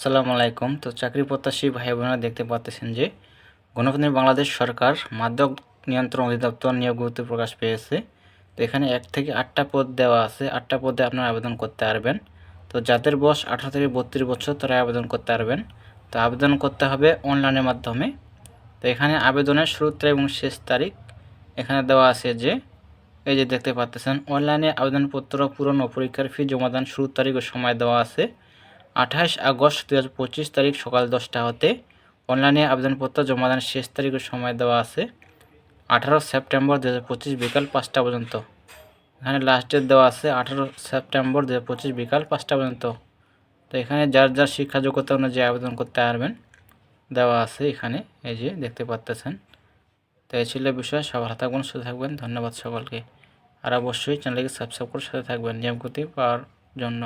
আসসালামু আলাইকুম। তো চাকরি প্রত্যাশী ভাই বোনেরা দেখতে পাচ্ছেন যে গণপ্রজাতন্ত্রী বাংলাদেশ সরকার মাদক নিয়ন্ত্রণ অধিদপ্তর নিয়োগ গুরুত্ব প্রকাশ পেয়েছে। তো এখানে এক থেকে আটটা পদ দেওয়া আছে। আটটা পদে আপনারা আবেদন করতে পারবেন। তো যাদের বয়স আঠারো থেকে বত্রিশ বছর, তারা আবেদন করতে পারবেন। তো আবেদন করতে হবে অনলাইনের মাধ্যমে। তো এখানে আবেদনের শুরু তারিখ এবং শেষ তারিখ এখানে দেওয়া আছে যে, এই যে দেখতে পাচ্ছেন, অনলাইনে আবেদনপত্র পূরণ ও পরীক্ষার ফি জমাদান শুরুর তারিখ ও সময় দেওয়া আছে। আঠাশ আগস্ট দু হাজার পঁচিশ তারিখ সকাল দশটা হতে অনলাইনে আবেদনপত্র জমা জমাদানের শেষ তারিখের সময় দেওয়া আছে। আঠারো সেপ্টেম্বর দু হাজার পঁচিশ বিকাল পাঁচটা পর্যন্ত। এখানে লাস্ট ডেট দেওয়া আছে আঠারো সেপ্টেম্বর দু হাজার পঁচিশ বিকাল পাঁচটা পর্যন্ত। তো এখানে যার যার শিক্ষা যোগ্যতা অনুযায়ী আবেদন করতে পারবেন, দেওয়া আছে এখানে, এই যে দেখতে পাচ্তেছেন তো এই ছিল বিষয় সবার থাকবেন, সুস্থ থাকবেন, ধন্যবাদ সকলকে। আর অবশ্যই চ্যানেলকে সাবস্ক্রাইব করে সাথে থাকবেন নিয়মগতি পাওয়ার জন্য।